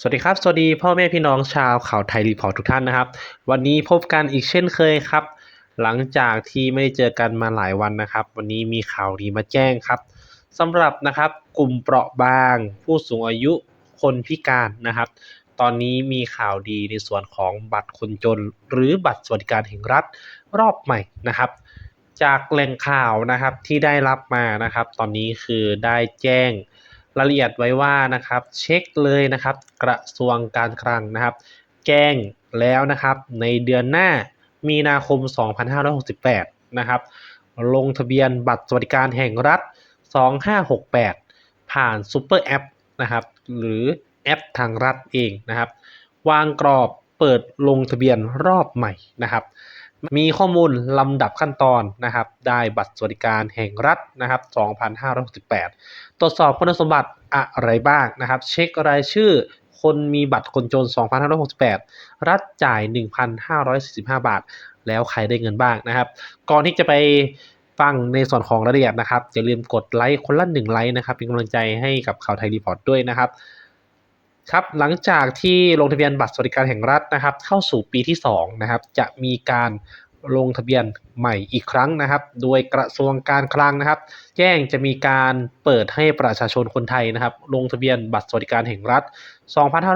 สวัสดีครับ สวัสดีพ่อแม่พี่น้องชาวข่าวไทยรีพอร์ตทุกท่านนะครับ วันนี้พบกันอีกเช่นเคยครับ หลังจากที่ไม่ได้เจอกันมาหลายวันนะครับ วันนี้มีข่าวดีมาแจ้งครับสำหรับนะครับกลุ่มเปราะบาง ผู้สูงอายุคนพิการนะครับ ตอนนี้มีข่าวดีในส่วนของบัตรคนจน หรือบัตรสวัสดิการแห่งรัฐรอบใหม่นะครับ จากแหล่งข่าวนะครับที่ได้รับมานะครับ ตอนนี้คือได้แจ้ง รายละเอียดไว้ว่านะครับเช็คเลยนะครับ กระทรวงการคลังนะครับ แจ้งแล้วนะครับในเดือนหน้ามีนาคม 2568 นะครับ ลงทะเบียนบัตรสวัสดิการแห่งรัฐ 2568 ผ่านซูเปอร์แอปนะครับ หรือแอปทางรัฐเองนะครับ วางกรอบเปิดลงทะเบียนรอบใหม่นะครับ มีข้อมูลลำดับขั้นตอนนะครับ ได้บัตรสวัสดิการแห่งรัฐนะครับ 2568 ตรวจสอบคุณสมบัติอะไรบ้างนะครับ เช็ครายชื่อคนมีบัตรคนจน 2568 รัฐจ่าย 1,545 บาท แล้วใครได้เงินบ้างนะครับ ก่อนที่จะไปฟังในส่วนของรายละเอียดนะครับ อย่าลืมกดไลค์คนละหนึ่งไลค์นะครับ เป็นกำลังใจให้กับข่าวไทยรีพอร์ตด้วยนะครับ ครับหลังจากที่ลงทะเบียนบัตรสวัสดิการแห่งรัฐนะครับ เข้าสู่ปีที่2นะครับจะมีการลงทะเบียนใหม่อีกครั้งนะครับ โดยกระทรวงการคลังนะครับ แจ้งจะมีการเปิดให้ประชาชนคนไทยนะครับ ลงทะเบียนบัตรสวัสดิการแห่งรัฐ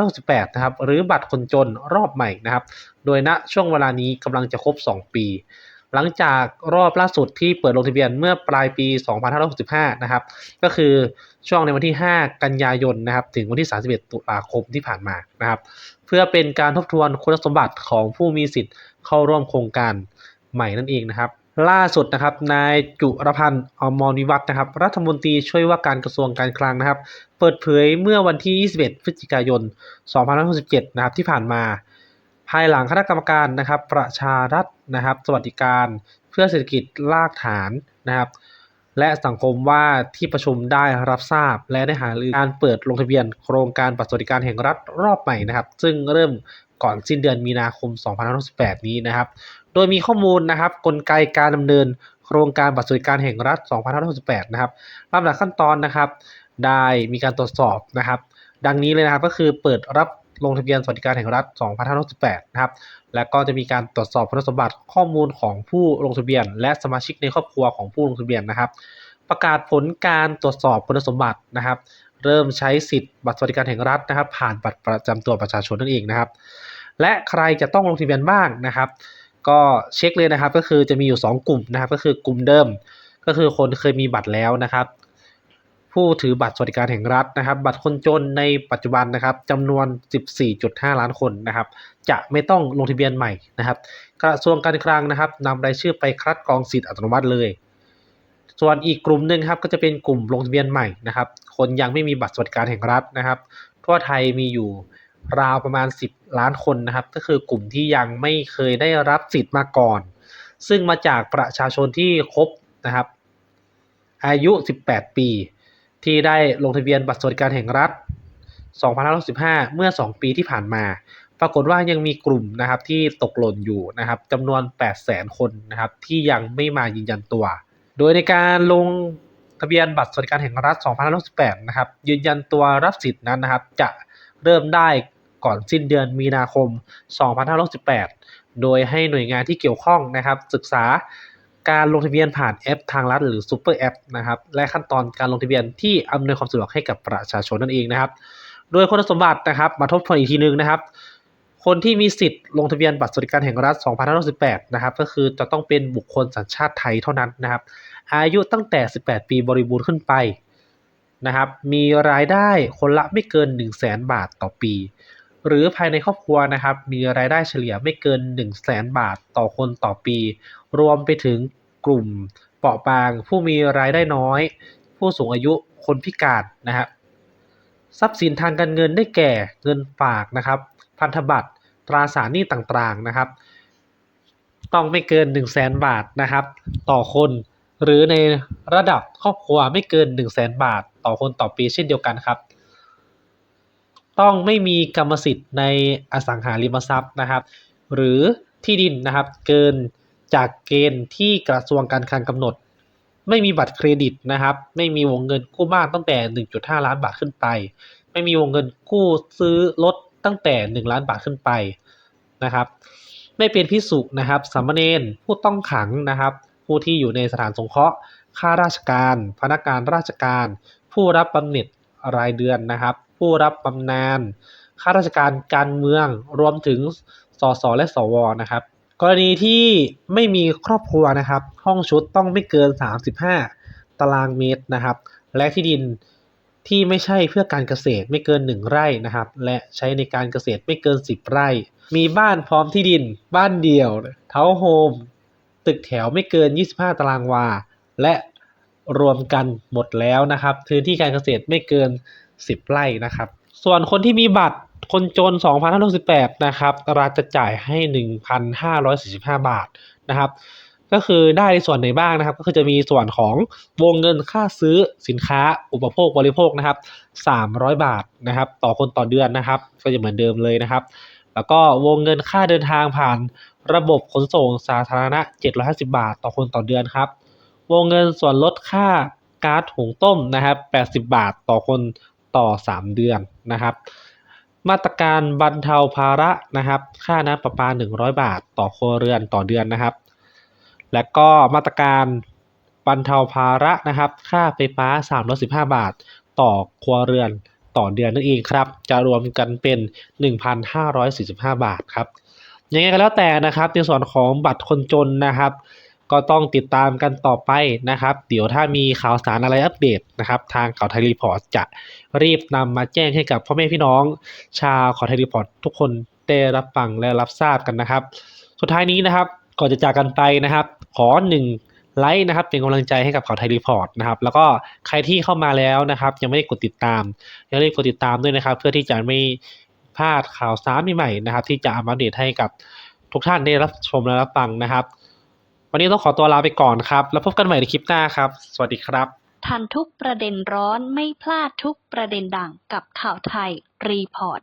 2568 นะครับ หรือบัตรคนจนรอบใหม่นะครับ โดยณช่วงเวลานี้กำลังจะครบ 2 ปี หลังจากรอบล่าสุดที่เปิดลงทะเบียนเมื่อปลายปี 2565 นะครับ ก็คือช่วงในวันที่ 5 กันยายนนะครับ ถึงวันที่ 31 ตุลาคมที่ผ่านมานะครับ เพื่อเป็นการทบทวนคุณสมบัติของผู้มีสิทธิ์เข้าร่วมโครงการใหม่นั่นเองนะครับ ล่าสุดนะครับ นายจุรพันธ์อมรวิวัฒน์นะครับ รัฐมนตรีช่วยว่าการกระทรวงการคลังนะครับ เปิดเผยเมื่อวันที่ 21 พฤศจิกายน 2567 นะครับที่ผ่านมา ภายหลังคณะกรรมการนะครับ ประชารัฐนะครับ สวัสดิการเพื่อเศรษฐกิจรากฐานนะครับ และสังคมว่าที่ประชุมได้รับทราบ และได้หารือการเปิดลงทะเบียนโครงการบัตรสวัสดิการแห่งรัฐรอบใหม่นะครับ ซึ่งเริ่มก่อนสิ้นเดือนมีนาคม 2568 นี้นะครับ โดยมีข้อมูลนะครับ กลไกการดำเนินโครงการบัตรสวัสดิการแห่งรัฐ 2568 นะครับลำดับขั้นตอนนะครับ ได้มีการตรวจสอบนะครับ ดังนี้เลยนะครับก็คือเปิดรับ ลงทะเบียนสวัสดิการแห่งรัฐ 2568 นะครับ และก็จะมีการตรวจสอบคุณสมบัติข้อมูลของผู้ลงทะเบียน และสมาชิกในครอบครัวของผู้ลงทะเบียนนะครับ ประกาศผลการตรวจสอบคุณสมบัตินะครับ เริ่มใช้สิทธิ์บัตรสวัสดิการแห่งรัฐนะครับ ผ่านบัตรประจำตัวประชาชนนั่นเองนะครับ และใครจะต้องลงทะเบียนบ้างนะครับ ก็เช็คเลยนะครับ ก็คือจะมีอยู่ 2 กลุ่มนะครับ ก็คือกลุ่มเดิม ก็คือคนเคยมีบัตรแล้วนะครับ ผู้ถือบัตรสวัสดิการแห่งรัฐนะครับ บัตรคนจนในปัจจุบันนะครับจำนวน 14.5 ล้านคนนะครับ จะไม่ต้องลงทะเบียนใหม่นะครับ กระทรวงการคลังนะครับนำรายชื่อไปคัดกรองสิทธิ์อัตโนมัติเลย ส่วนอีกกลุ่มหนึ่งครับก็จะเป็นกลุ่มลงทะเบียนใหม่นะครับ คนยังไม่มีบัตรสวัสดิการแห่งรัฐนะครับ ทั่วไทยมีอยู่ราวประมาณ 10 ล้านคนนะครับ ก็คือกลุ่มที่ยังไม่เคยได้รับสิทธิ์มาก่อน ซึ่งมาจากประชาชนที่ครบนะครับ อายุ 18 ปี ที่ได้ลงทะเบียนบัตรสวัสดิการแห่งรัฐ 2565 เมื่อ 2 ปีที่ผ่านมา ปรากฏว่ายังมีกลุ่มนะครับที่ตกหล่นอยู่นะครับจำนวน 800,000 คนนะครับที่ยังไม่มายืนยันตัว โดยในการลงทะเบียนบัตรสวัสดิการแห่งรัฐ 2568 นะครับยืนยันตัวรับสิทธิ์นั้นนะครับ จะเริ่มได้ก่อนสิ้นเดือนมีนาคม 2568 โดยให้หน่วยงานที่เกี่ยวข้องนะครับ ศึกษา การลงทะเบียนผ่านแอปทางรัฐหรือซูเปอร์แอปนะครับและขั้นตอนการลงทะเบียนที่อำนวยความสะดวกให้กับประชาชนนั่นเองนะครับ โดยคุณสมบัตินะครับมาทบทวนอีกทีนึงนะครับ คนที่มีสิทธิ์ลงทะเบียนบัตรสวัสดิการแห่งรัฐ 2568 นะครับก็คือจะต้องเป็นบุคคลสัญชาติไทยเท่านั้นนะครับ อายุตั้งแต่ 18 ปีบริบูรณ์ขึ้นไปนะครับมีรายได้คนละไม่เกิน 1 0 0 0 0แบาทต่อปี หรือภายในครอบครัวนะครับ มีรายได้เฉลี่ยไม่เกิน 1 0 0 0 0แบาทต่อคนต่อปี รวมไปถึงกลุ่มเปราะบาง ผู้มีรายได้น้อย ผู้สูงอายุคนพิการนะครับทรัพย์สินทางการเงินได้แก่เงินฝากนะครับ พันธบัตรตราสารหนี้ต่างๆนะครับ ต้องไม่เกิน 1 0 0 0 0แบาทนะครับ ต่อคน หรือในระดับครอบครัวไม่เกิน 1 0 0 0 0แบาท ต่อคนต่อปีเช่นเดียวกันครับ ต้องไม่มีกรรมสิทธิ์ในอสังหาริมทรัพย์นะครับ หรือที่ดินนะครับเกินจากเกณฑ์ที่กระทรวงการคลังกำหนด ไม่มีบัตรเครดิตนะครับ ไม่มีวงเงินกู้บ้านตั้งแต่ 1.5 ล้านบาทขึ้นไป ไม่มีวงเงินกู้ซื้อรถตั้งแต่ 1 ล้านบาทขึ้นไปนะครับ ไม่เป็นพิสุนะครับสามเณรผู้ต้องขังนะครับ ผู้ที่อยู่ในสถานสงเคราะห์ข้าราชการ พนักงานราชการ ผู้รับบำเหน็จรายเดือนนะครับ ผู้รับบำนาญข้าราชการการเมืองรวมถึงสสและสวนะครับ กรณีที่ไม่มีครอบครัวนะครับ ห้องชุดต้องไม่เกิน 35 ตารางเมตรนะครับ และที่ดินที่ไม่ใช่เพื่อการเกษตรไม่เกิน 1 ไร่นะครับ และใช้ในการเกษตรไม่เกิน 10 ไร่ มีบ้านพร้อมที่ดิน บ้านเดี่ยวเทาโฮม ตึกแถวไม่เกิน 25 ตารางวา และรวมกันหมดแล้วนะครับพื้นที่การเกษตรไม่เกิน 10ไร่นะครับ ส่วนคนที่มีบัตรคนจน 2,568นะครับรัฐจะจ่ายให้ 1,545 บาทนะครับ ก็คือได้ในส่วนไหนบ้างนะครับ ก็คือจะมีส่วนของวงเงินค่าซื้อสินค้าอุปโภคบริโภคนะครับ 300 บาทนะครับ ต่อคนต่อเดือนนะครับ ก็จะเหมือนเดิมเลยนะครับ แล้วก็วงเงินค่าเดินทางผ่านระบบขนส่งสาธารณะ 750 บาท ต่อคนต่อเดือนครับ วงเงินส่วนลดค่าก๊าซหุงต้มนะครับ 80 บาทต่อคน ต่อ 3 เดือนนะครับ มาตรการบรรเทาภาระนะครับ ค่าน้ำประปา 100 บาท ต่อครัวเรือนต่อเดือนนะครับ และก็มาตรการบรรเทาภาระนะครับ ค่าไฟฟ้า 315 บาท ต่อครัวเรือนต่อเดือนนั่นเองครับ จะรวมกันเป็น 1,545 บาทครับยังไงก็แล้วแต่นะครับในส่วนของบัตรคนจนนะครับ ก็ต้องติดตามกันต่อไปนะครับ เดี๋ยวถ้ามีข่าวสารอะไรอัปเดตนะครับ ทางข่าวไทยรีพอร์ตจะรีบนำมาแจ้งให้กับพ่อแม่พี่น้อง ชาวข่าวไทยรีพอร์ตทุกคนได้รับฟังและรับทราบกันนะครับ สุดท้ายนี้นะครับก่อนจะจากกันไปนะครับ ขอหนึ่งไลค์นะครับเป็นกำลังใจให้กับข่าวไทยรีพอร์ตนะครับ แล้วก็ใครที่เข้ามาแล้วนะครับ ยังไม่ได้กดติดตามอย่าลืมกดติดตามด้วยนะครับ เพื่อที่จะไม่พลาดข่าวสารใหม่ๆนะครับ ที่จะอามาอัปเดตให้กับทุกท่านได้รับชมและรับฟังนะครับ วันนี้ต้องขอตัวลาไปก่อนครับ แล้วพบกันใหม่ในคลิปหน้าครับ สวัสดีครับ ทันทุกประเด็นร้อนไม่พลาดทุกประเด็นดังกับข่าวไทยรีพอร์ต